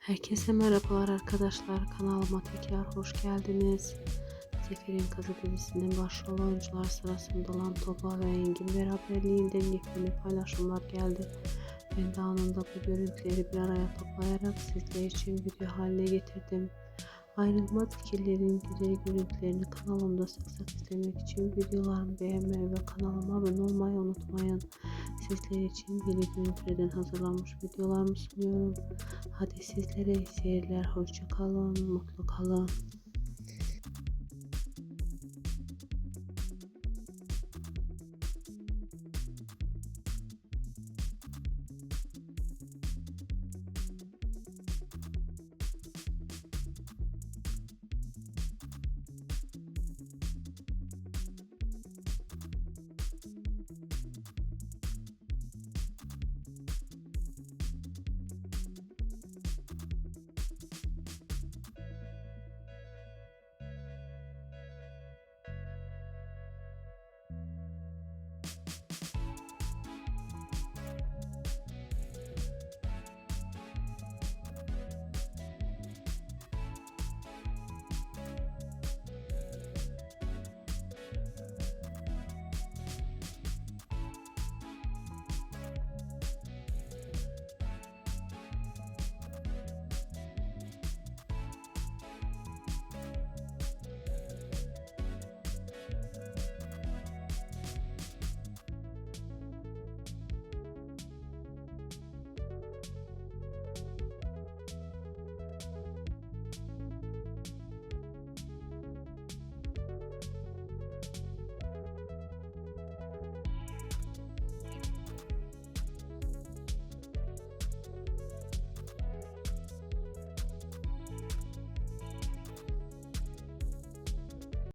Herkese merhabalar arkadaşlar. Kanalıma tekrar hoş geldiniz. Zeferin Kızı dizisinin başrol oyuncular sırasında olan Tuba ve Engin beraberliğinden yepyeni paylaşımlar geldi. Ben de anında bu görüntüleri bir araya toplayarak sizler için video haline getirdim. Ayrılmaz fikirlerin güzel görüntülerini kanalımda sık sık izlemek için videolarımı beğenmeyi ve kanalıma abone olmayı unutmayın. Sizler için yeni görüntülerden hazırlanmış videolarımı sunuyorum. Hadi sizlere iyi seyirler. Hoşça kalın. Mutlu kalın.